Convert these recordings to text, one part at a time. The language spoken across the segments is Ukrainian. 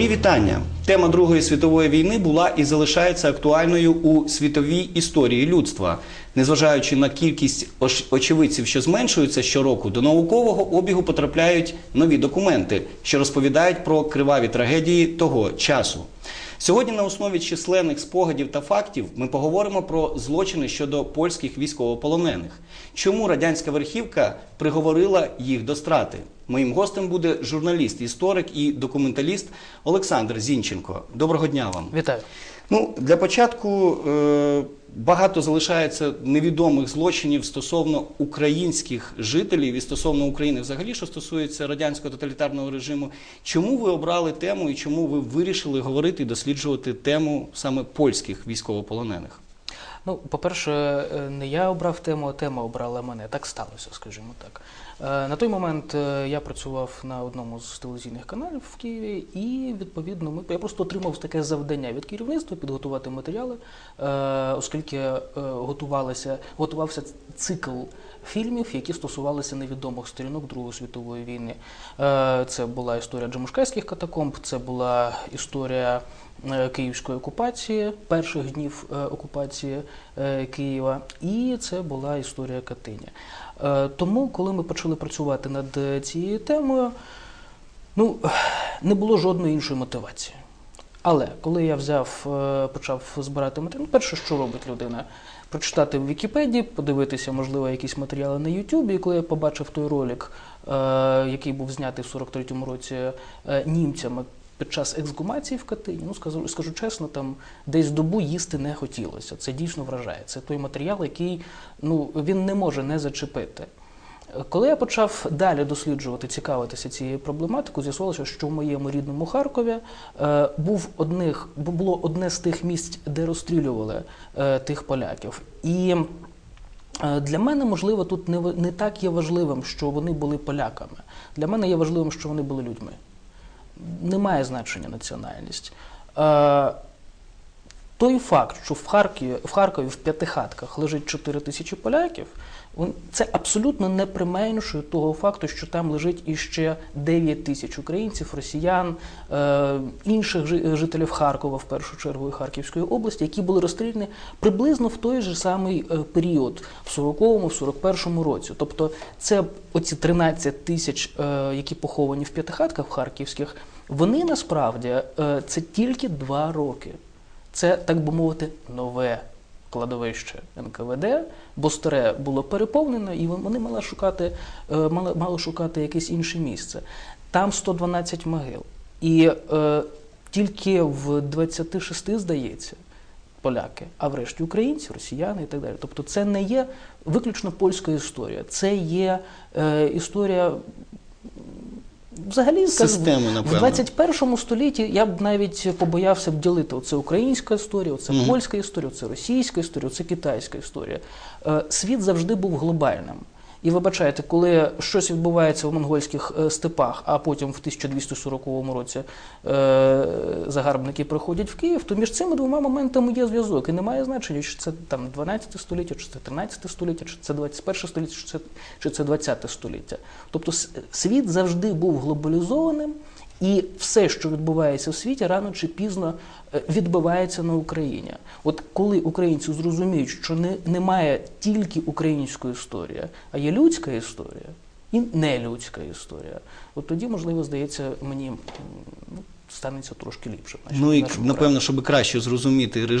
Мої вітання. Тема Другої світової війни була і залишається актуальною у світовій історії людства. Незважаючи на кількість очевидців, що зменшується щороку, до наукового обігу потрапляють нові документи, що розповідають про криваві трагедії того часу. Сьогодні на основі численних спогадів та фактів ми поговоримо про злочини щодо польських військовополонених. Чому радянська верхівка приговорила їх до страти? Моїм гостем буде журналіст, історик і документаліст Олександр Зінченко. Доброго дня вам. Вітаю. Ну, для початку е, багато залишається невідомих злочинів стосовно українських жителів і стосовно України взагалі, що стосується радянського тоталітарного режиму. Чому ви обрали тему і чому ви вирішили говорити і досліджувати тему саме польських військовополонених? Ну, по-перше, е, не я обрав тему, а тема обрала мене. Так сталося, скажімо так. Е, На той момент е, я працював на одному з телевізійних каналів в Києві, і відповідно ми я просто отримав таке завдання від керівництва підготувати матеріали, оскільки готувалися, готувався цикл фільмів, які стосувалися невідомих сторінок Другої світової війни. Е, Це була історія Джамушкайських катакомб, це була історія е, київської окупації, перших днів е, окупації Києва, і це була історія Катині. Е, Тому, коли ми почали працювати над цією темою, ну не було жодної іншої мотивації. Але коли я взяв, почав збирати матеріал, перше, що робить людина, прочитати в Вікіпедії, подивитися, можливо, якісь матеріали на Ютубі. Коли я побачив той ролик, е, який був знятий в 43-му році е, німцями під час ексгумації в Катині, ну скажу, скажу чесно, там десь добу їсти не хотілося. Це дійсно вражає. Це той матеріал, який ну він не може не зачепити. Коли я почав далі досліджувати, цікавитися цією проблематикою, з'ясувалося, що в моєму рідному Харкові е, був одних, бу- було одне з тих місць, де розстрілювали е, тих поляків. І е, для мене, можливо, тут не, не так є важливим, що вони були поляками. Для мене є важливим, що вони були людьми. Немає значення національність. Той факт, що в Харкові, в Харкові в п'ятихатках лежить 4 тисячі поляків, це абсолютно не применшує того факту, що там лежить іще 9 тисяч українців, росіян, е, інших жителів Харкова, в першу чергу і Харківської області, які були розстріляні приблизно в той же самий е, період, в 40-му, в 41-му році. Тобто, це оці 13 тисяч, е, які поховані в п'ятихатках в харківських, вони насправді це тільки два роки. Це, так би мовити, нове кладовище НКВД, бо старе було переповнено, і вони мали шукати, е, мали, мали шукати якесь інше місце. Там 112 могил. І е, тільки в 26, здається, поляки, а врешті українці, росіяни і так далі. Тобто це не є виключно польська історія, це є е, історія. Взагалі, Систему, Системи, в напевно. 21 столітті я б навіть побоявся б ділити оце українська історія, оце Мгм. польська історія, оце російська історія, оце китайська історія. Е, Світ завжди був глобальним. І вибачайте, коли щось відбувається в монгольських е, степах, а потім в 1240 році е, загарбники приходять в Київ, то між цими двома моментами є зв'язок. І немає значення, чи це там 12 століття, чи це 13 століття, чи це 21 століття, чи це, чи це 20 століття. Тобто світ завжди був глобалізованим, і все, що відбувається в світі, рано чи пізно відбувається відбивається на Україні. От коли українці зрозуміють, що не, немає тільки української історії, а є людська історія і нелюдська історія, от тоді, можливо, здається, мені ну, станеться трошки ліпше. нашій- Ну і напевно, щоб краще зрозуміти е,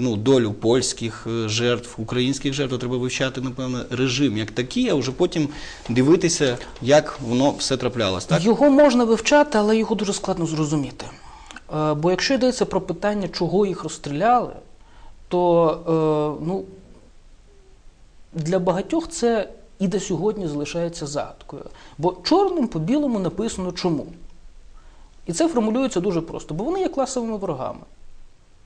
ну, долю польських е, жертв, українських жертв, треба вивчати, напевно, режим як такий, а вже потім дивитися, як воно все траплялось. Так? Його можна вивчати, але його дуже складно зрозуміти. Е, Бо якщо йдеться про питання, чого їх розстріляли, то ну, для багатьох це і до сьогодні залишається загадкою. Бо чорним по білому написано чому. І це формулюється дуже просто, бо вони є класовими ворогами.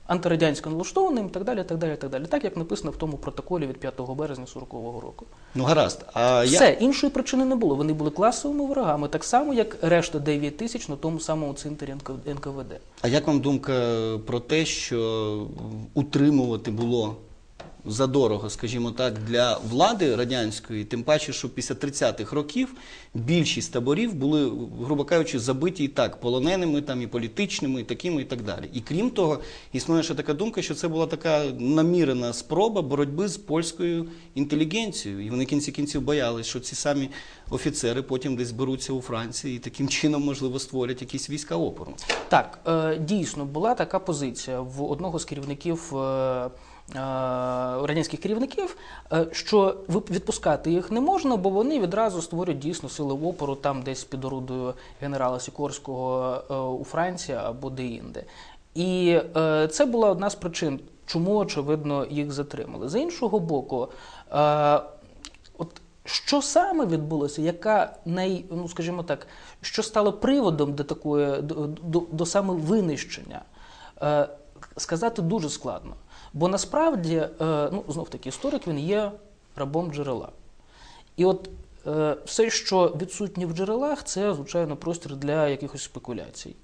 Антирадянсько налаштованим і так далі, так далі, так далі. Так як написано в тому протоколі від 5 березня 40-го року. Ну гаразд. А я... Все, іншої причини не було. Вони були класовими ворогами, так само, як решта 9 тисяч на тому самому цинтарі НК- НКВД. А як вам думка про те, що утримувати було задорого, скажімо так, для влади радянської, тим паче, що після 30-х років більшість таборів були, грубо кажучи, забиті і так полоненими, там і політичними, і такими, і так далі. І крім того, існує ще така думка, що це була така намірена спроба боротьби з польською інтелігенцією. І вони кінці кінців боялись, що ці самі офіцери потім десь зберуться у Франції і таким чином, можливо, створять якісь війська опору. Так, е, дійсно була така позиція в одного з керівників. Е, Радянських керівників, е, що відпускати їх не можна, бо вони відразу створюють дійсно сили опору там, десь під орудою генерала Сікорського е, у Франції або де-інде. І це була одна з причин, чому очевидно їх затримали. З іншого боку, от що саме відбулося, яка най, ну скажімо так, що стало приводом до такої до, до, до саме винищення, сказати дуже складно. Бо насправді, е, ну знов таки, історик він є рабом джерела. І от е, все, що відсутнє в джерелах, це звичайно простір для якихось спекуляцій.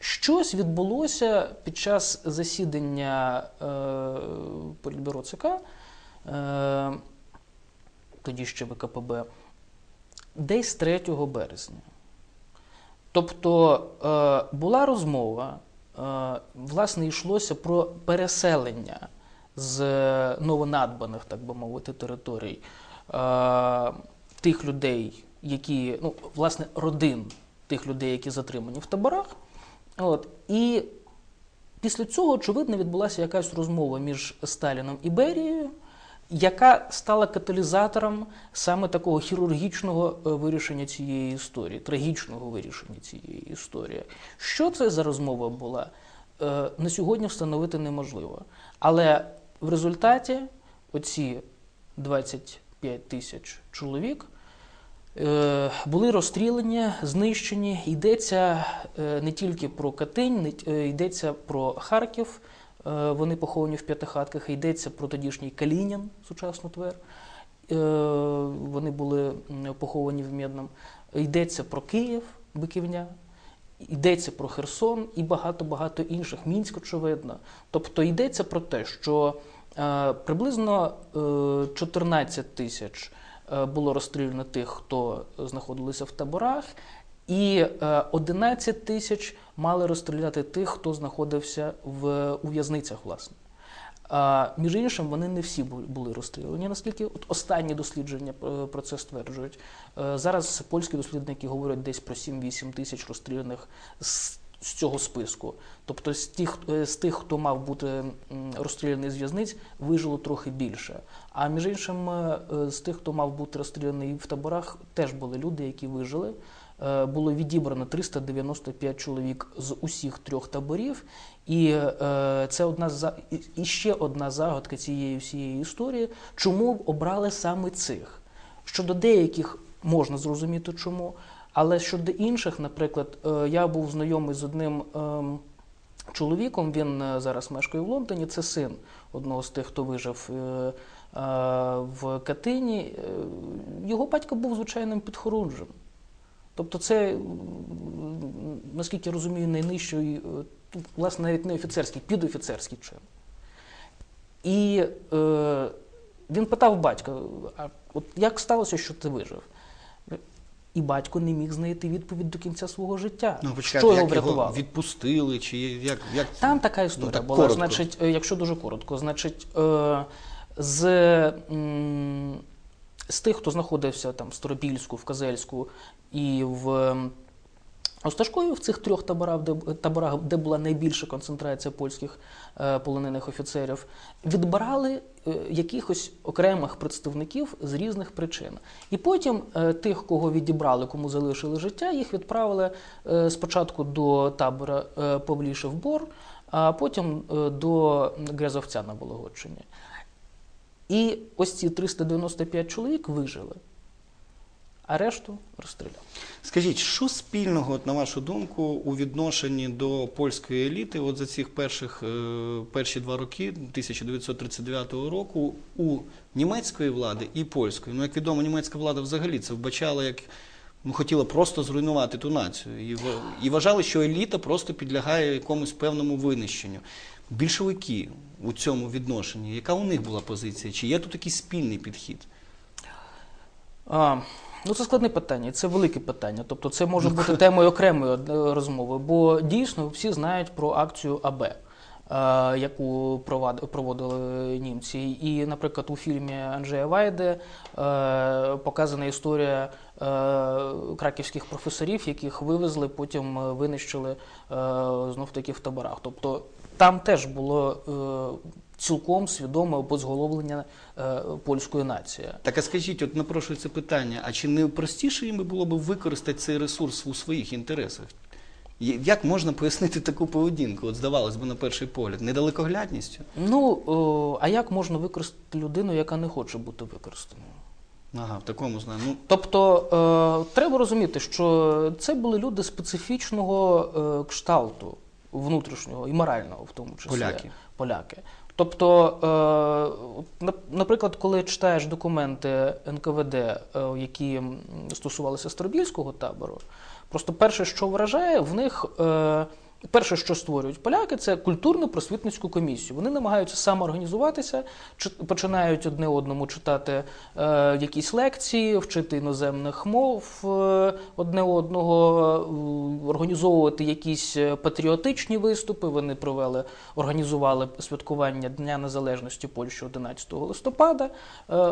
Щось відбулося під час засідання е, Політбюро ЦК. Тоді ще ВКПБ, десь 3 березня. Тобто була розмова, власне, йшлося про переселення з новонадбаних, так би мовити, територій е, тих людей, які, ну, власне, родин тих людей, які затримані в таборах. От, і після цього, очевидно, відбулася якась розмова між Сталіном і Берією, яка стала каталізатором саме такого хірургічного е, вирішення цієї історії, трагічного вирішення цієї історії. Що це за розмова була? Е, На сьогодні встановити неможливо. Але в результаті оці 25 тисяч чоловік е, були розстріляні, знищені. Йдеться не тільки про Катинь, йдеться про Харків. Е, Вони поховані в п'ятихатках. Йдеться про тодішній Калінін, сучасну Твер. Е, Вони були поховані в Мідном. Йдеться про Київ, Биківня. Йдеться про Херсон і багато-багато інших, Мінськ, очевидно. Тобто йдеться про те, що е, приблизно е, 14 тисяч було розстріляно тих, хто знаходилися в таборах, і е, 11 тисяч мали розстріляти тих, хто знаходився в, у в'язницях, власне. А, між іншим, вони не всі бу- були розстріляні, наскільки от останні дослідження е, про це стверджують. Е, Зараз польські дослідники говорять десь про 7-8 тисяч розстріляних з, цього списку. Тобто з тих, е, з тих, хто мав бути розстріляний з в'язниць, вижило трохи більше. А між іншим, з тих, хто мав бути розстріляний в таборах, теж були люди, які вижили. Е, Було відібрано 395 чоловік з усіх трьох таборів, і е, це одна з і- ще одна загадка цієї всієї історії, чому обрали саме цих. Щодо деяких можна зрозуміти чому, але щодо інших, наприклад, е, я був знайомий з одним ем, чоловіком, він зараз мешкає в Лондоні, це син одного з тих, хто вижив в Катині. Його батько був звичайним підхорунжем. Тобто це, наскільки я розумію, найнижчий, е, власне, навіть не офіцерський, підофіцерський чин. І е, він питав батька, а от як сталося, що ти вижив? І батько не міг знайти відповідь до кінця свого життя. Ну, що почекайте, його як його врятувало? відпустили, чи як, як... Там така історія Ну, так була. коротко. Значить, е, якщо дуже коротко, значить, е, з, м, з тих, хто знаходився там в Старобільську, в Казельську і в Осташкові, в цих трьох таборах, де, таборах, де була найбільша концентрація польських е, полонених офіцерів, відбирали е, якихось окремих представників з різних причин. І потім е, тих, кого відібрали, кому залишили життя, їх відправили е, спочатку до табора е, Павліше в Бор, а потім е, до Грязовця на Вологодчині. І ось ці 395 чоловік вижили, а решту розстріляли. Скажіть, що спільного, от, на вашу думку, у відношенні до польської еліти от за цих перших е, перші два роки 1939 року у німецької влади і польської? Ну, як відомо, німецька влада взагалі це вбачала як ну, хотіла просто зруйнувати ту націю. І, і вважали, що еліта просто підлягає якомусь певному винищенню. Більшовики у цьому відношенні? Яка у них була позиція? Чи є тут якийсь спільний підхід? А, ну, це складне питання, це велике питання. Тобто, це може бути темою окремої е, розмови, бо дійсно всі знають про акцію АБ. е, Яку проводили німці, і, наприклад, у фільмі Анджея Вайде е, показана історія краківських професорів, яких вивезли, потім винищили знов таки в таборах. Тобто там теж було е, цілком свідоме обезголовлення е, польської нації. Так а скажіть, от напрошується питання: а чи не простіше їм було б використати цей ресурс у своїх інтересах? Як можна пояснити таку поведінку? От здавалось би, на перший погляд, недалекоглядністю? Ну, о, а як можна використати людину, яка не хоче бути використаною? Ага, в такому знаю. Ну, Тобто е, треба розуміти, що це були люди специфічного е, кшталту, внутрішнього і морального, в тому числі Поляки. Поляки. Тобто, е, наприклад, коли читаєш документи НКВД, е, які стосувалися Старобільського табору, просто перше, що вражає, в них. Перше, що створюють поляки, це культурно-просвітницьку комісію. Вони намагаються самоорганізуватися, чи- починають одне одному читати е, якісь лекції, вчити іноземних мов е, одне одного, е, організовувати якісь е, патріотичні виступи. Вони провели, організували святкування Дня Незалежності Польщі 11 листопада е,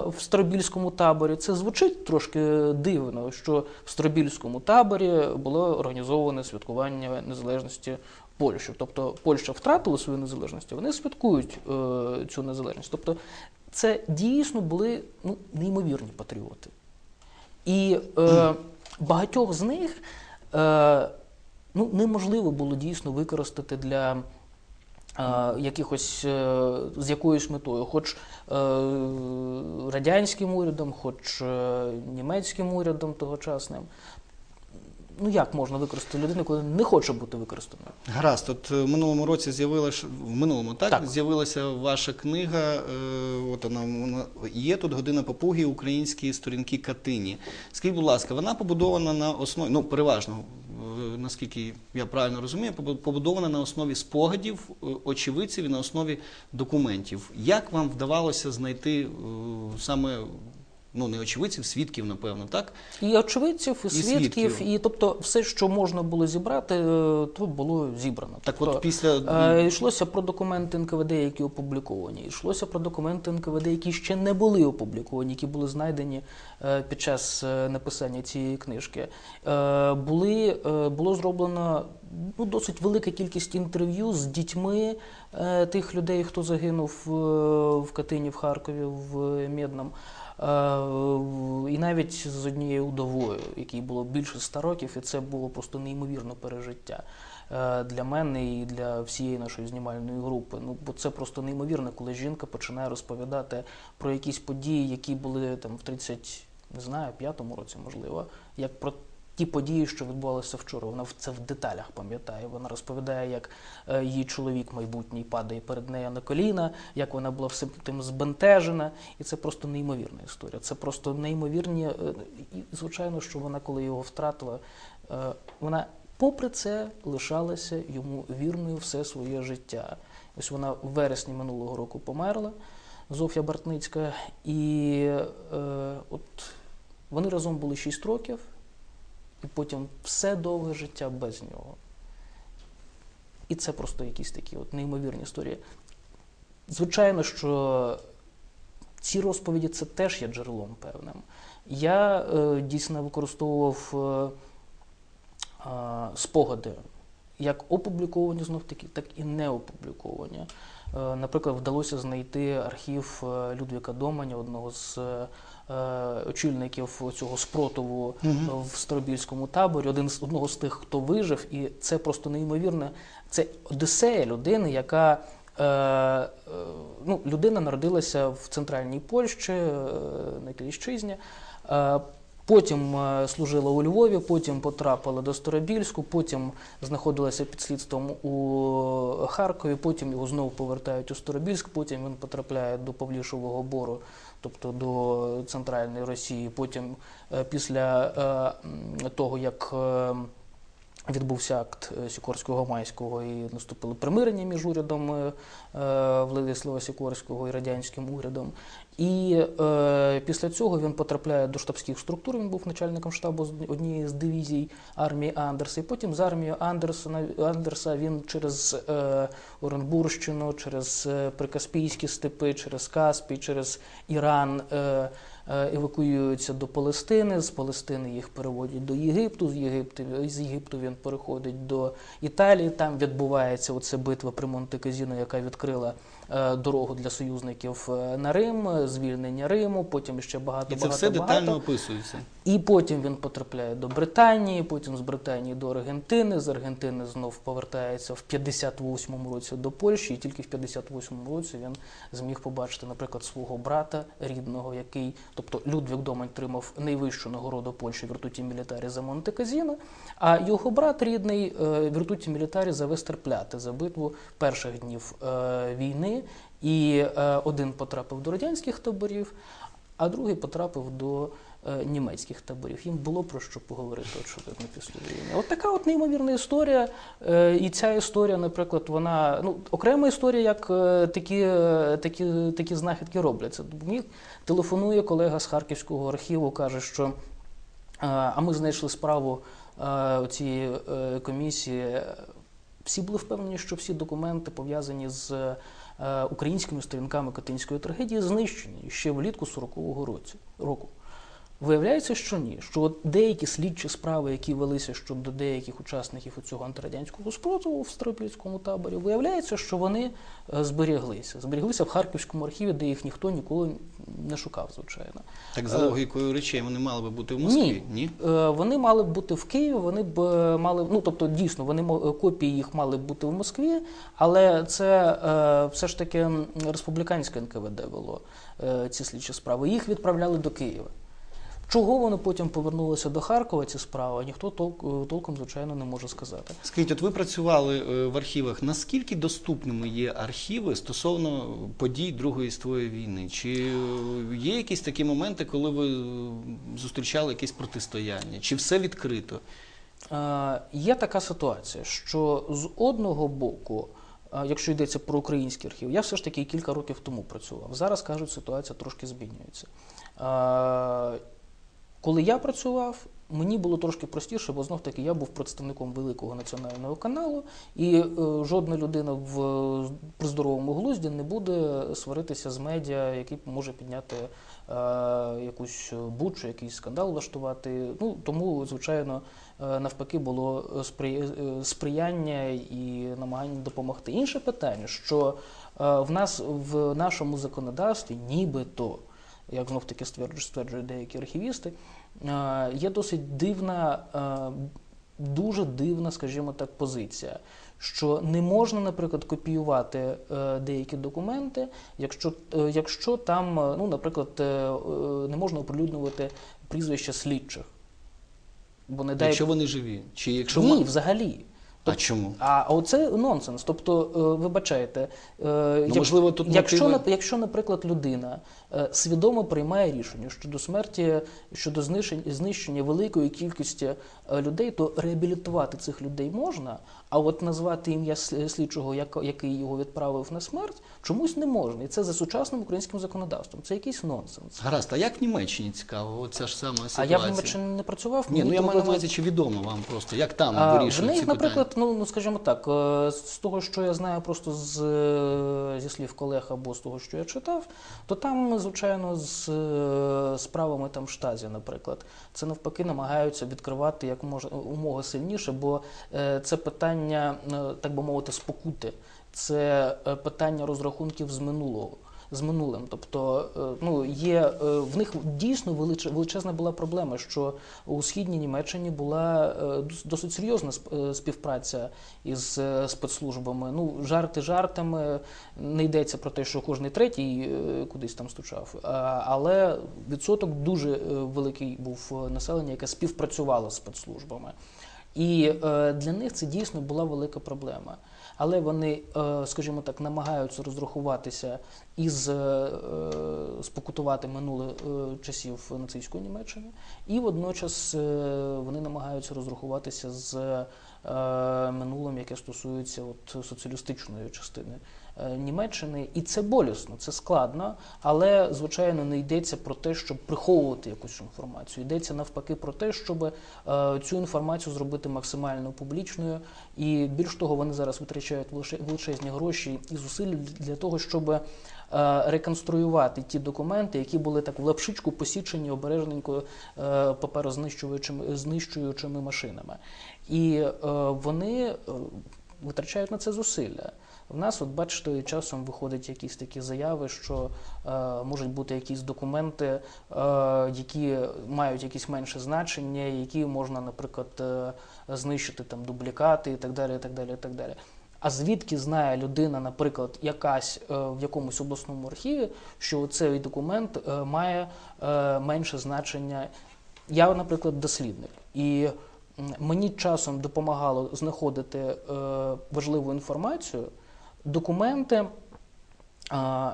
в Старобільському таборі. Це звучить трошки дивно, що в Старобільському таборі було організоване святкування незалежності Польщі. Тобто Польща втратила свою незалежність, вони святкують е, цю незалежність. Тобто це дійсно були ну, неймовірні патріоти. І е, багатьох з них е, ну, неможливо було дійсно використати для е, якихось е, з якоюсь метою, хоч е, радянським урядом, хоч німецьким урядом тогочасним. Ну як можна використати людину, коли не хоче бути використаною? гаразд, от е, в минулому році з'явилася в минулому, так, Так. з'явилася ваша книга. Е, от вона, вона є тут година попуги, українські сторінки Катині. Скажіть, будь ласка, вона побудована на основі, ну переважно, е, наскільки я правильно розумію, побу- побудована на основі спогадів е, очевидців і на основі документів. Як вам вдавалося знайти саме ну не очевидців, свідків, напевно, так? І очевидців, і, І свідків, свідків. і тобто все, що можна було зібрати, е, то було зібрано. Так, тобто, от після Е, йшлося про документи НКВД, які опубліковані. Йшлося про документи НКВД, які ще не були опубліковані, які були знайдені е, під час написання цієї книжки. Були, було зроблено ну, досить велика кількість інтерв'ю з дітьми тих людей, хто загинув в Катині, в Харкові, в Мєднам. Е, І навіть з однією удовою, якій було більше ста років, і це було просто неймовірне пережиття е, для мене і для всієї нашої знімальної групи. Ну бо це просто неймовірно, коли жінка починає розповідати про якісь події, які були там в 30, не знаю, п'ятому році, можливо, як про. Ті події, що відбувалися вчора, вона це в деталях пам'ятає. Вона розповідає, як е, її чоловік майбутній падає перед нею на коліна, як вона була всім тим збентежена. І це просто неймовірна історія. Це просто неймовірні. е, І звичайно, що вона, коли його втратила, е, вона, попри це, лишалася йому вірною все своє життя. Ось вона в вересні минулого року померла, Зофія Бартницька, і е, от вони разом були 6 років, і потім все довге життя без нього. І це просто якісь такі от неймовірні історії. Звичайно, що ці розповіді це теж є джерелом певним. Я е, дійсно використовував е, е, спогади, як опубліковані знов таки, так і не опубліковані. Е, наприклад, вдалося знайти архів е, Людвіка Доманя, одного з е, очільників цього спротиву е, в Старобільському таборі, один з одного з тих, хто вижив, і це просто неймовірно. Це одисея людини, яка ну, людина народилася в центральній Польщі на Київщизні. Е, Потім е, служила у Львові, потім потрапила до Старобільську, потім знаходилася під слідством у Харкові, потім його знову повертають у Старобільськ, потім він потрапляє до Павлішового бору, тобто до центральної Росії. Потім е, після е, того, як е, відбувся акт е, Сікорського майського і наступило примирення між урядом е, е, Владислава Сікорського і радянським урядом. І е, після цього він потрапляє до штабських структур. Він був начальником штабу однієї з дивізій армії Андерса. І потім з армією Андерсона Андерса він через е, Оренбурщину, через Прикаспійські степи, через Каспій, через Іран. Е, Евакуюються до Палестини, з Палестини їх переводять до Єгипту, з Єгипту, з Єгипту він переходить до Італії. Там відбувається оця битва при Монте-Казіно, яка відкрила е, дорогу для союзників е, на Рим, е, звільнення Риму, потім ще багато І це багато, все багато. описується. І потім він потрапляє до Британії, потім з Британії до Аргентини, з Аргентини знов повертається в 58-му році до Польщі, і тільки в 58-му році він зміг побачити, наприклад, свого брата рідного, який, тобто Людвиг Домань отримав найвищу нагороду Польщі Віртуті Мілітарі за Монте-Казіно, а його брат рідний е, Віртуті Мілітарі за Вестерпляте, за битву перших днів е, І е, один потрапив до радянських таборів, а другий потрапив до е, німецьких таборів. Їм було про що поговорити, очевидно, після війни. От така от неймовірна історія. Е, і ця історія, наприклад, вона ну, окрема історія, як такі, такі, такі знахідки робляться. Мені телефонує колега з Харківського архіву, каже, що а ми знайшли справу цієї комісії. Всі були впевнені, що всі документи пов'язані з українськими сторінками Катинської трагедії знищені ще влітку 40-го році- року. Виявляється, що ні. Що от деякі слідчі справи, які велися щодо деяких учасників цього антирадянського спротиву в Старопільському таборі, виявляється, що вони е, зберіглися. Зберіглися в Харківському архіві, де їх ніхто ніколи не шукав, звичайно. Так за Е, логікою речей вони мали би бути в Москві? Ні. Е, Вони мали б бути в Києві, вони б мали, ну тобто дійсно, вони копії їх мали б бути в Москві, але це все ж таки республіканське НКВД вело ці слідчі справи. Їх відправляли до Києва. Чого вони потім повернулися до Харкова, ці справи, ніхто толк- е, толком, звичайно, не може сказати. Скажіть, от ви працювали е, в архівах. Наскільки доступними є архіви стосовно подій Другої світової війни? Чи е, є якісь такі моменти, коли ви зустрічали якесь протистояння? Чи все відкрито? Е, Є така ситуація, що з одного боку, якщо йдеться про український архів, я все ж таки кілька років тому працював. Зараз кажуть, ситуація трошки змінюється. Е, Коли я працював, мені було трошки простіше, бо знов таки я був представником великого національного каналу, і е, жодна людина в при здоровому глузді не буде сваритися з медіа, який може підняти е, якусь бучу, якийсь скандал влаштувати. Ну тому, звичайно, е, навпаки, було спри- е, сприяння і намагання допомогти. Інше питання, що е, в нас в нашому законодавстві, нібито, як знов таки стверджують, деякі архівісти, е, є досить дивна, е, дуже дивна, скажімо так, позиція. Що не можна, наприклад, копіювати е, деякі документи, якщо, е, якщо там, е, ну, наприклад, е, е, не можна оприлюднювати прізвища слідчих. Бо не дай Якщо вони живі? Чи якщо ні, взагалі. А чому? А оце нонсенс. Тобто, е, вибачайте, ну, як- можливо, тут якщо, мотиви- якщо, наприклад, людина е, свідомо приймає рішення щодо смерті, щодо знищення, знищення великої кількості е, людей, то реабілітувати цих людей можна, а от назвати ім'я слідчого, як- який його відправив на смерть, чомусь не можна. І це за сучасним українським законодавством. Це якийсь нонсенс. Гаразд, а як в Німеччині цікаво? Оця ж сама А я в Німеччині не працював. Ні, ну я маю на увазі, чи відомо вам просто, як там А, в вирішують них, наприклад, ну, ну скажімо так, е, з того, що я знаю просто з, е, зі слів колег або з того, що я читав, то там, звичайно, з е, справами там штазі, наприклад, це навпаки намагаються відкривати як може умога сильніше, бо це питання, е, так би мовити, спокути, це е, питання розрахунків з минулого. З минулим, тобто е, ну є в них дійсно величезна була проблема, що у східній Німеччині була досить серйозна співпраця із спецслужбами. Ну жарти жартами не йдеться про те, що кожний третій кудись там стучав, але відсоток дуже великий був населення, яке співпрацювало з спецслужбами. І е, для них це дійсно була велика проблема. Але вони, е, скажімо так, намагаються розрахуватися із е, е, спокутувати минуле е, часів нацистської Німеччини, і водночас е, вони намагаються розрахуватися з е, минулим, яке стосується от соціалістичної частини Німеччини. І це болісно, це складно, але звичайно не йдеться про те, щоб приховувати якусь інформацію. Йдеться навпаки про те, щоб е, цю інформацію зробити максимально публічною. І більш того, вони зараз витрачають величезні гроші і зусилля для того, щоб е, реконструювати ті документи, які були так в лапшичку посічені обережненько е, паперознищуючими знищуючими машинами. І е, вони е, витрачають на це зусилля. В нас, от бачите, часом виходять якісь такі заяви, що е, можуть бути якісь документи, е, які мають якісь менше значення, які можна, наприклад, е, знищити там дублікати і так далі. І так далі, і так далі. А звідки знає людина, наприклад, якась е, в якомусь обласному архіві, що цей документ е, має е, менше значення? Я, наприклад, дослідник, і мені часом допомагало знаходити е, важливу інформацію, документи,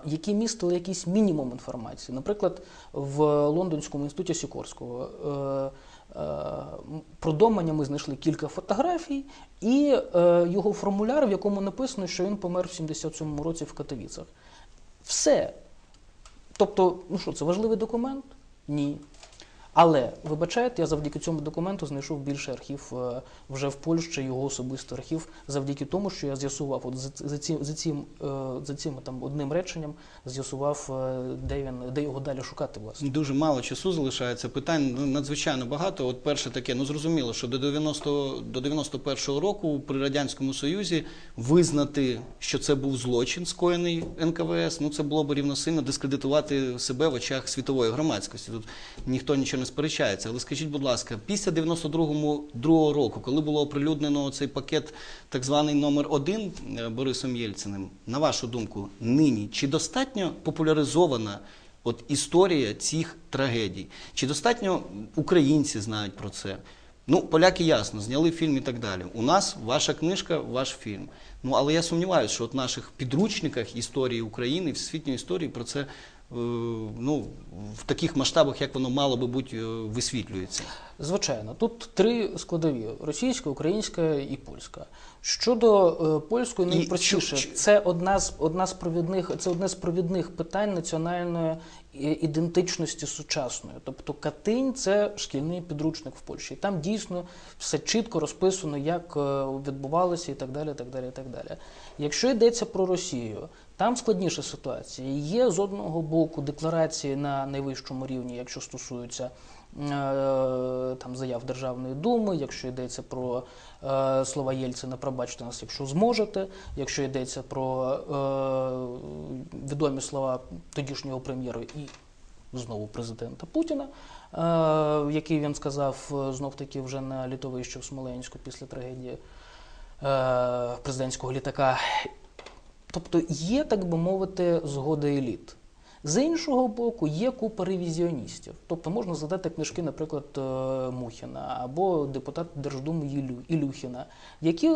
які містили якийсь мінімум інформації. Наприклад, в Лондонському інституті Сікорського е, е, про Доманя ми знайшли кілька фотографій і е, його формуляр, в якому написано, що він помер в 77-му році в Катовіцах. Все. Тобто, ну що, це важливий документ? Ні. Але, вибачайте, я завдяки цьому документу знайшов більше архів е, вже в Польщі, його особистий архів, завдяки тому, що я з'ясував от за, за, цим, за, цим, е, за цим там, одним реченням, з'ясував, е, де, він, де його далі шукати, власне. Дуже мало часу залишається. Питань ну, надзвичайно багато. От перше таке, ну зрозуміло, що до 90 до 91-го року при радянському союзі визнати, що це був злочин, скоєний НКВС. Ну це було б рівносильно дискредитувати себе в очах світової громадськості. Тут ніхто нічого не сперечається. Але скажіть, будь ласка, після 92-го року, коли було оприлюднено цей пакет, так званий номер один е, Борисом Єльциним, на вашу думку, нині чи достатньо популяризована? От історія цих трагедій. Чи достатньо українці знають про це? Ну, поляки ясно, зняли фільм і так далі. У нас ваша книжка, ваш фільм. Ну, але я сумніваюся, що от в наших підручниках історії України, всесвітньої історії про це ну, в таких масштабах, як воно мало би бути, е, висвітлюється. Звичайно, тут три складові: російська, українська і польська. Щодо е, польської, І найпростіше, чу- це одна з одна з провідних, це одне з провідних питань національної ідентичності сучасної. Тобто Катинь це шкільний підручник в Польщі. І Там дійсно все чітко розписано, як е, відбувалося і так далі. так далі, і так далі. Якщо йдеться про Росію, там складніша ситуація. Є з одного боку декларації на найвищому рівні, якщо стосуються е, там заяв Державної думи, якщо йдеться про е, слова Єльцина, пробачте нас, якщо зможете, якщо йдеться про е, відомі слова тодішнього прем'єра і знову президента Путіна, який він сказав знов таки вже на літовищі в Смоленську після трагедії президентського літака. Тобто є, так би мовити, згода еліт. З іншого боку, є купа ревізіоністів. Тобто можна згадати книжки, наприклад, е, Мухіна або депутата Держдуми Ілюхіна, які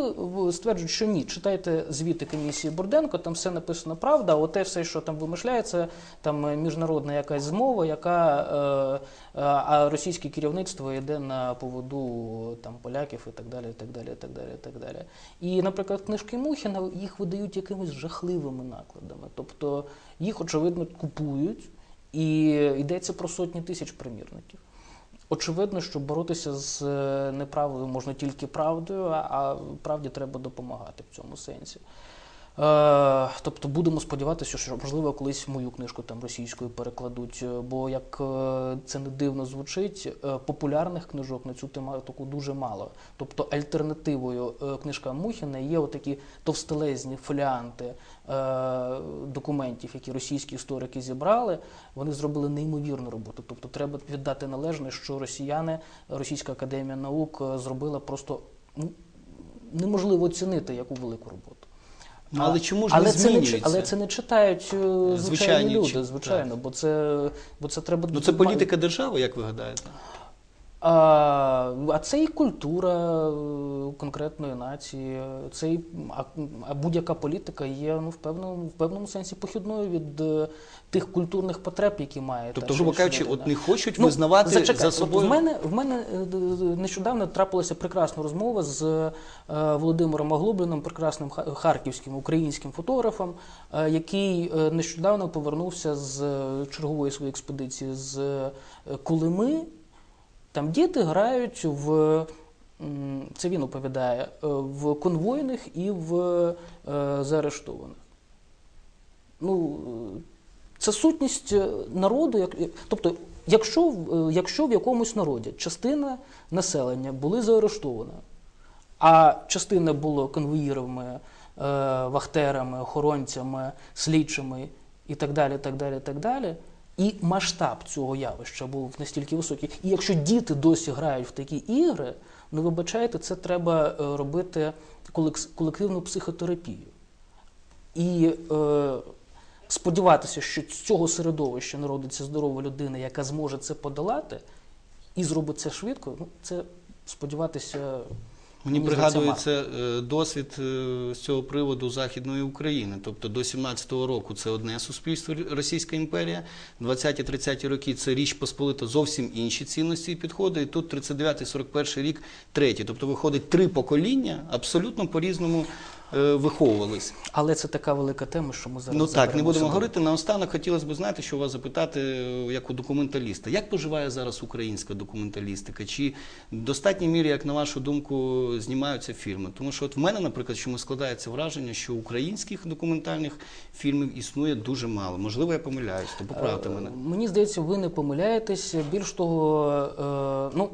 стверджують, що ні, читайте звіти комісії Бурденко, там все написано правда, а оте все, що там вимишляється, там міжнародна якась змова, яка е, а російське керівництво йде на поводу там поляків і так далі, і так далі, і так далі, і так далі. І, наприклад, книжки Мухіна їх видають якимись жахливими накладами. Тобто їх, очевидно, купують, і йдеться про сотні тисяч примірників. Очевидно, що боротися з е, неправдою можна тільки правдою, а правді треба допомагати в цьому сенсі. Е, тобто будемо сподіватися, що можливо колись мою книжку там російською перекладуть. е, Бо як е, це не дивно звучить, популярних книжок на цю тематику дуже мало. Тобто альтернативою книжкам Мухіна є отакі товстелезні фоліанти документів, які російські історики зібрали. Вони зробили неймовірну роботу. Тобто треба віддати належне, що росіяни, Російська академія наук зробила просто неможливо оцінити яку велику роботу. Ну, але чому ж але не це не, але це не читають е, звичайні, Звичайні люди, звичайно, звичайно, бо це, бо це треба Ну це політика держави, як ви гадаєте? А, а це і культура е, конкретної нації, це і, а, а будь-яка політика є ну, в, певному, в певному сенсі похідною від е, тих культурних потреб, які має. Тобто, грубо кажучи, от не хочуть Ну, визнавати зачекай, за собою. В мене, в мене е, нещодавно трапилася прекрасна розмова з Володимиром Аглобліним, прекрасним харківським українським фотографом, який нещодавно повернувся з чергової своєї експедиції з Колими. Там діти грають в. Це він оповідає е, в конвойних і в е, заарештованих. Ну, е, це сутність народу. Як, тобто, якщо, якщо в якомусь народі частина населення були заарештовані, а частина було конвоїрами, вахтерами, охоронцями, слідчими і так далі, так далі, так далі. І масштаб цього явища був настільки високий. І якщо діти досі грають в такі ігри, ну вибачайте, це треба е, робити колективну психотерапію. І е, сподіватися, що з цього середовища народиться здорова людина, яка зможе це подолати, і зробить це швидко, ну це сподіватися. Мені мені пригадується е, досвід е, з цього приводу Західної України. Тобто до 17-го року це одне суспільство Російська імперія, 20-30 роки це річ Посполита зовсім інші цінності і підходи. І тут 39-41 рік третє. Тобто виходить три покоління абсолютно по-різному е, виховувались. Але це така велика тема, що ми зараз Ну так, не будемо говорити. Наостанок хотілося б знати, що вас запитати е, як у документаліста. Як поживає зараз українська документалістика? Чи в достатній мірі, як на вашу думку, знімаються фільми? Тому що от в мене, наприклад, чому складається враження, що українських документальних фільмів існує дуже мало. Можливо, я помиляюсь, то поправте мене. Е, Мені здається, ви не помиляєтесь. Більш того, е, ну.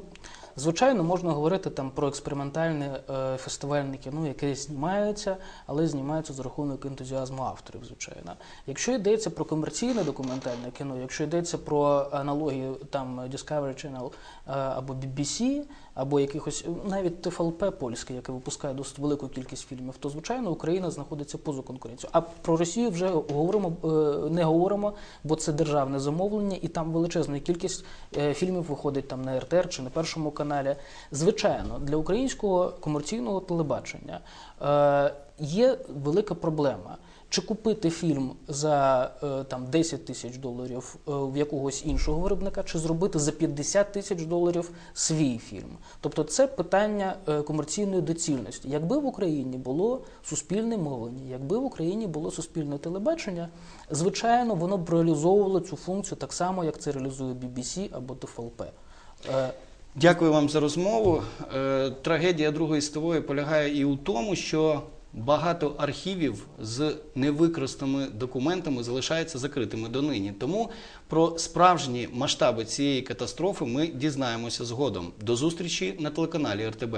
Звичайно, можна говорити там про експериментальне фестивальне кіно, яке знімається, але знімається за рахунок ентузіазму авторів, звичайно. Якщо йдеться про комерційне документальне кіно, якщо йдеться про аналогію там Discovery Channel е, або BBC, або якихось навіть ТФЛП польське, яке випускає досить велику кількість фільмів, то звичайно Україна знаходиться поза конкуренцією. А про Росію вже говоримо е, не говоримо, бо це державне замовлення, і там величезна кількість е, фільмів виходить там на РТР чи на першому каналі. Звичайно, для українського комерційного телебачення е, є велика проблема. Чи купити фільм за е, там 10 тисяч доларів е, в якогось іншого виробника, чи зробити за 50 тисяч доларів свій фільм? Тобто це питання е, комерційної доцільності. Якби в Україні було суспільне мовлення, якби в Україні було суспільне телебачення, звичайно, воно б реалізовувало цю функцію так само, як це реалізує BBC або ТФЛП. Е, Дякую вам за розмову. Трагедія Другої світової полягає і у тому, що багато архівів з невикористаними документами залишаються закритими донині. Тому про справжні масштаби цієї катастрофи ми дізнаємося згодом. До зустрічі на телеканалі РТБ.